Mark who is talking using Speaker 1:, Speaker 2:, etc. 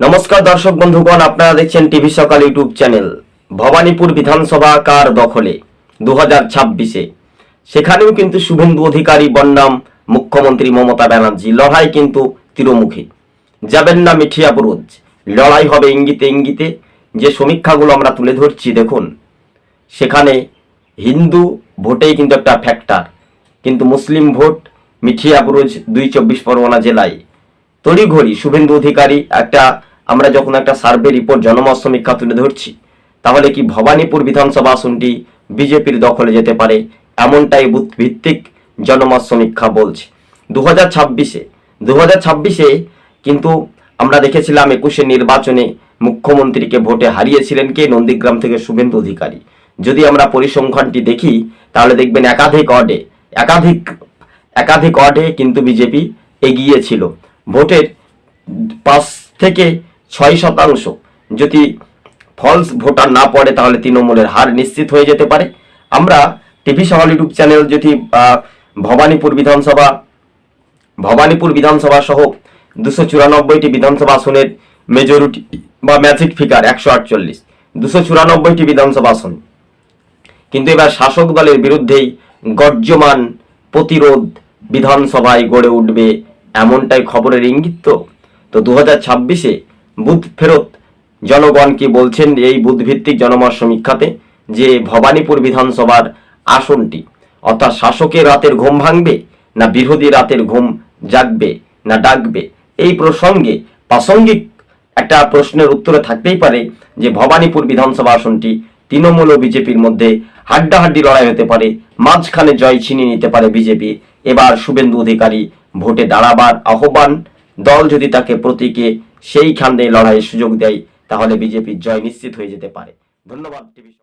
Speaker 1: নমস্কার দর্শক বন্ধুগণ, আপনারা দেখছেন টিভি সকাল ইউটিউব চ্যানেল, ভবানীপুর বিধানসভা কার দখলে দু হাজার ছাব্বিশে। সেখানেও কিন্তু শুভেন্দু অধিকারী বন্যাম মুখ্যমন্ত্রী মমতা ব্যানার্জি, লড়াই কিন্তু তীরমুখী। যাবেন না মিঠিয়া বুরুজ, লড়াই হবে ইঙ্গিতে ইঙ্গিতে, যে সমীক্ষাগুলো আমরা তুলে ধরছি, দেখুন। সেখানে হিন্দু ভোটেই কিন্তু একটা ফ্যাক্টর কিন্তু মুসলিম ভোট মিঠিয়া বুরুজ দুই চব্বিশ পরগনা জেলায়। তড়িঘড়ি শুভেন্দু অধিকারী একটা আমরা যখন একটা সার্ভে রিপোর্ট জনমত সমীক্ষা তুলে ধরছি, তাহলে কি ভবানীপুর বিধানসভা আসনটি বিজেপির দখলে যেতে পারে? এমনটাই ভিত্তিক জনমত সমীক্ষা বলছে। দু হাজার ছাব্বিশে দু হাজার ছাব্বিশে কিন্তু আমরা দেখেছিলাম একুশে নির্বাচনে মুখ্যমন্ত্রীকে ভোটে হারিয়েছিলেন কে? নন্দীগ্রাম থেকে শুভেন্দু অধিকারী। যদি আমরা পরিসংখ্যানটি দেখি, তাহলে দেখবেন একাধিক অডে একাধিক একাধিক ওয়ার্ডে কিন্তু বিজেপি এগিয়ে ছিল। ভোটের পাঁচ থেকে ছয় শতাংশ। যদি ফলস ভোটার না পড়ে, তাহলে তৃণমূলের হার নিশ্চিত হয়ে যেতে পারে। আমরা টিভি সকাল ইউটিউব চ্যানেল যদি ভবানীপুর বিধানসভা ভবানীপুর বিধানসভা সহ দুশো চুরানব্বইটি বিধানসভা আসনের মেজরিটি বা ম্যাজিক ফিগার একশো আটচল্লিশ, দুশো চুরানব্বইটি বিধানসভা আসন। কিন্তু এবার শাসক দলের বিরুদ্ধেই গর্জমান প্রতিরোধ বিধানসভায় গড়ে উঠবে এমনটাই খবরের ইঙ্গিত তো। তো দু হাজার ছাব্বিশে বুথ ফেরত। জনগণ কি বলছেন এই বুথ ভিত্তিক জনমত সমীক্ষাতে যে ভবানীপুর বিধানসভার আসনটি অর্থাৎ শাসকের রাতের ঘুম ভাঙবে না বিরোধী রাতের ঘুম জাগবে না ডাকবে? এই প্রসঙ্গে প্রাসঙ্গিক একটা প্রশ্নের উত্তরে থাকতেই পারে যে ভবানীপুর বিধানসভা আসনটি তৃণমূল ও বিজেপির মধ্যে হাড্ডাহাড্ডি লড়াই হতে পারে, মাঝখানে জয় ছিনিয়ে নিতে পারে বিজেপি। এবার শুভেন্দু অধিকারী ভোটে দাঁড়াবার আহ্বান দল যদি তাকে প্রতীকে সেই খান্দে লড়াইয়ের সুযোগ দেয়, তাহলে বিজেপির জয় নিশ্চিত হয়ে যেতে পারে। ধন্যবাদ, টিভি